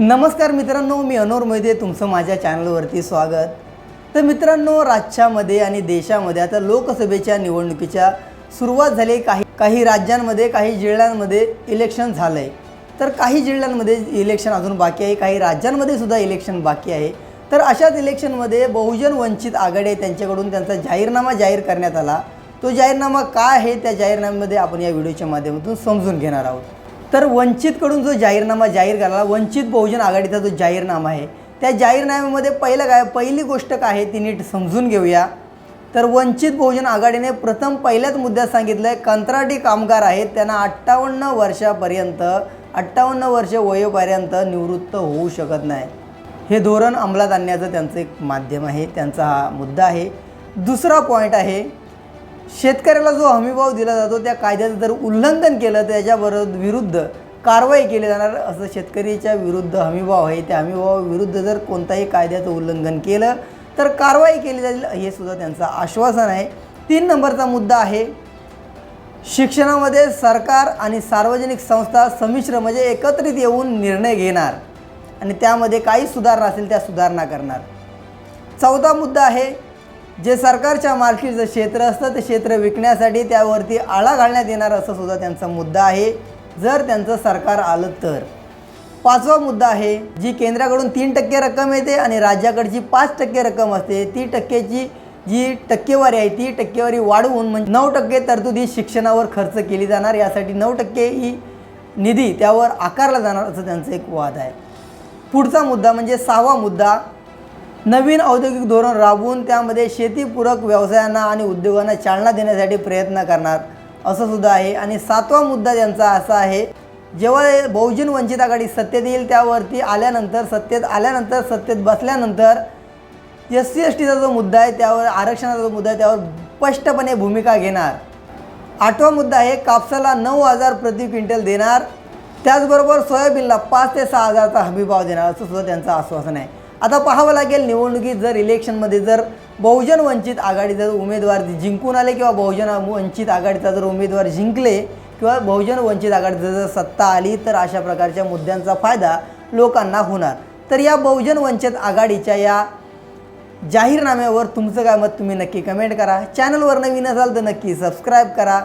नमस्कार मित्रांनो मी अनोर मोहिते तुमचं माझ्या चॅनलवरती स्वागत. तर मित्रांनो राज्यामध्ये आणि देशामध्ये आता लोकसभेच्या निवडणुकीच्या सुरुवात झाली काही काही राज्यांमध्ये काही जिल्ह्यांमध्ये इलेक्शन झालं आहे तर काही जिल्ह्यांमध्ये इलेक्शन अजून बाकी आहे काही राज्यांमध्ये सुद्धा इलेक्शन बाकी आहे. तर अशाच इलेक्शनमध्ये बहुजन वंचित आघाडी त्यांच्याकडून त्यांचा जाहीरनामा जाहीर करण्यात आला. तो जाहीरनामा काय आहे त्या जाहीरनाम्यामध्ये आपण या व्हिडिओच्या माध्यमातून समजून घेणार आहोत. तर वंचितकडून जो जाहीरनामा जाहीर झाला वंचित बहुजन आघाडीचा जो जाहीरनामा आहे त्या जाहीरनाम्यामध्ये पहिलं काय पहिली गोष्ट काय आहे ती नीट समजून घेऊया. तर वंचित बहुजन आघाडीने प्रथम पहिल्याच मुद्द्यात सांगितलं आहे कंत्राटी कामगार आहेत त्यांना अठ्ठावन्न वर्षापर्यंत अठ्ठावन्न वर्ष वयोपर्यंत निवृत्त होऊ शकत नाही. हे धोरण अंमलात आणण्याचं त्यांचं एक माध्यम आहे त्यांचा हा मुद्दा आहे. दुसरा पॉईंट आहे शेतकऱ्याला जो हमीभाव दिला जातो त्या कायद्याचं जर उल्लंघन केलं तर त्याच्याबरोबर विरुद्ध कारवाई केली जाणार असं शेतकरीच्या विरुद्ध हमीभाव आहे. त्या हमीभावाविरुद्ध जर कोणताही कायद्याचं उल्लंघन केलं तर कारवाई केली जाईल हे सुद्धा त्यांचं आश्वासन आहे. तीन नंबरचा मुद्दा आहे शिक्षणामध्ये सरकार आणि सार्वजनिक संस्था संमिश्र म्हणजे एकत्रित येऊन निर्णय घेणार आणि त्यामध्ये काही सुधारणा असेल त्या सुधारणा करणार. चौथा मुद्दा आहे जे सरकारच्या मालकीचं क्षेत्र असतं ते क्षेत्र विकण्यासाठी त्यावरती आळा घालण्यात येणार असं सुद्धा त्यांचा मुद्दा आहे. जर त्यांचं सरकार आलं तर. पाचवा मुद्दा आहे जी केंद्राकडून तीन टक्के रक्कम येते आणि राज्याकडची पाच टक्के रक्कम असते ती टक्क्याची जी टक्केवारी आहे ती टक्केवारी वाढवून म्हणजे नऊ टक्के तरतूद ही शिक्षणावर खर्च केली जाणार. यासाठी नऊ टक्के ही निधी त्यावर आकारला जाणार असं त्यांचं एक वाद आहे. पुढचा मुद्दा म्हणजे सहावा मुद्दा नवीन औद्योगिक धोरण राबवून त्यामध्ये शेतीपूरक व्यवसायांना आणि उद्योगांना चालना देण्यासाठी प्रयत्न करणार. असं सुद्धा आहे. आणि सातवा मुद्दा त्यांचा असा आहे जेव्हा बहुजन वंचित आघाडी सत्तेत येईल त्यावरती आल्यानंतर सत्तेत आल्यानंतर सत्तेत बसल्यानंतर एस सी एस टीचा जो मुद्दा आहे त्यावर आरक्षणाचा जो मुद्दा आहे त्यावर स्पष्टपणे भूमिका घेणार. आठवा मुद्दा आहे कापसाला नऊ हजार प्रति क्विंटल देणार. त्याचबरोबर सोयाबीनला पाच ते सहा हजारचा हमीभाव देणार असं सुद्धा त्यांचं आश्वासन आहे. आता पाहावं लागेल निवडणुकीत जर इलेक्शनमध्ये जर बहुजन वंचित आघाडीचा जर उमेदवार जिंकून आले किंवा बहुजन वंचित आघाडीचा जर उमेदवार जिंकले किंवा बहुजन वंचित आघाडीचा जर सत्ता आली तर अशा प्रकारच्या मुद्द्यांचा फायदा लोकांना होणार. तर या बहुजन वंचित आघाडीच्या या जाहीरनाम्यावर तुमचं काय मत तुम्ही नक्की कमेंट करा. चॅनलवर नवीन असाल तर नक्की सबस्क्राईब करा.